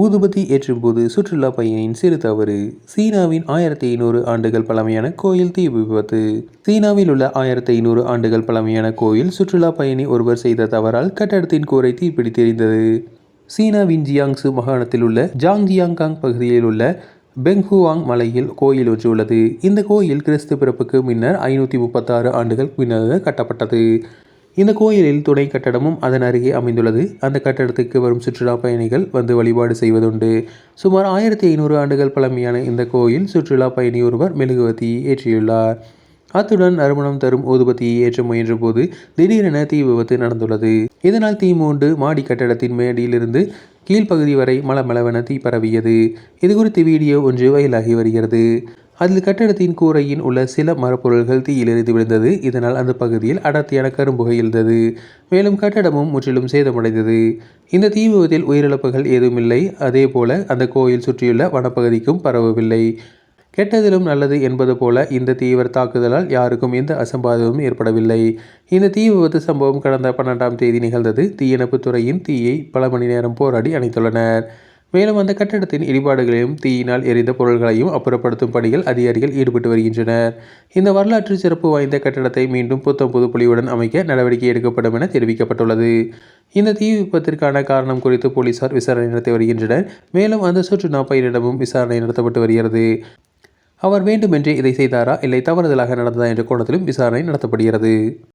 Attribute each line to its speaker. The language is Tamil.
Speaker 1: ஊதுபத்தி ஏற்றும்போது சுற்றுலா பயணியின் சிறு தவறு. சீனாவின் ஆயிரத்தி ஐநூறு ஆண்டுகள் பழமையான கோயில் தீ விபத்து. சீனாவில் உள்ள ஆயிரத்தி ஐநூறு ஆண்டுகள் பழமையான கோயில் சுற்றுலா பயணி ஒருவர் செய்த தவறால் கட்டடத்தின் கூரை தீப்பிடித்தெறிந்தது சீனாவின் ஜியாங்சு மாகாணத்தில் உள்ள ஜாங்ஜியாங்காங் பகுதியில் உள்ள பெங்ஹுவாங் மலையில் கோயில் ஒன்று உள்ளது. இந்த கோயில் கிறிஸ்து பிறப்புக்கு முன்னர் ஐநூற்றி முப்பத்தாறு ஆண்டுகள் பின்னர் கட்டப்பட்டது. இந்த கோயிலில் துணை கட்டடமும் அதன் அருகே அமைந்துள்ளது. அந்த கட்டடத்துக்கு வரும் சுற்றுலா பயணிகள் வந்து வழிபாடு செய்வதுண்டு. சுமார் ஆயிரத்தி ஐநூறு ஆண்டுகள் பழமையான இந்த கோயில் சுற்றுலா பயணி ஒருவர் மெழுகுவத்தியை ஏற்றியுள்ளார். அத்துடன் நறுமணம் தரும் ஊதுபத்தியை ஏற்ற முயன்ற போது திடீரென தீ விபத்து நடந்துள்ளது. இதனால் தீ மூண்டு மாடி கட்டடத்தின் மேடியிலிருந்து கீழ்ப்பகுதி வரை மலமளவென தீ பரவியது. இது குறித்து வீடியோ ஒன்று வயலாகி வருகிறது. அதில் கட்டடத்தின் கூரையின் உள்ள சில மரப்பொருள்கள் தீயில் எரிந்து விழுந்தது. இதனால் அந்த பகுதியில் அடர்த்தியான கரும்புகை இருந்தது. மேலும் கட்டடமும் முற்றிலும் சேதமடைந்தது. இந்த தீ விபத்தில் உயிரிழப்புகள் ஏதுமில்லை. அதே போல அந்த கோயில் சுற்றியுள்ள வனப்பகுதிக்கும் பரவவில்லை. கெட்டதிலும் நல்லது என்பது போல இந்த தீவிர தாக்குதலால் யாருக்கும் எந்த அசம்பாதமும் ஏற்படவில்லை. இந்த தீ விபத்து சம்பவம் கடந்த பன்னெண்டாம் தேதி நிகழ்ந்தது. தீயணைப்புத் துறையின் தீயை பல மணி நேரம் போராடி அணைத்துள்ளனர். மேலும் அந்த கட்டடத்தின் இடிபாடுகளையும் தீயினால் எரிந்த பொருள்களையும் அப்புறப்படுத்தும் பணிகள் அதிகாரிகள் ஈடுபட்டு வருகின்றனர். இந்த வரலாற்று சிறப்பு வாய்ந்த கட்டடத்தை மீண்டும் புத்தம் புது புலியுடன் அமைக்க நடவடிக்கை எடுக்கப்படும் என தெரிவிக்கப்பட்டுள்ளது. இந்த தீ விபத்திற்கான காரணம் குறித்து போலீசார் விசாரணை நடத்தி வருகின்றனர். மேலும் அந்த சுற்றுலா பயிரிடமும் விசாரணை நடத்தப்பட்டு வருகிறது. அவர் வேண்டுமென்றே இதை செய்தாரா இல்லை தவறுதலாக நடந்ததா என்ற கோணத்திலும் விசாரணை நடத்தப்படுகிறது.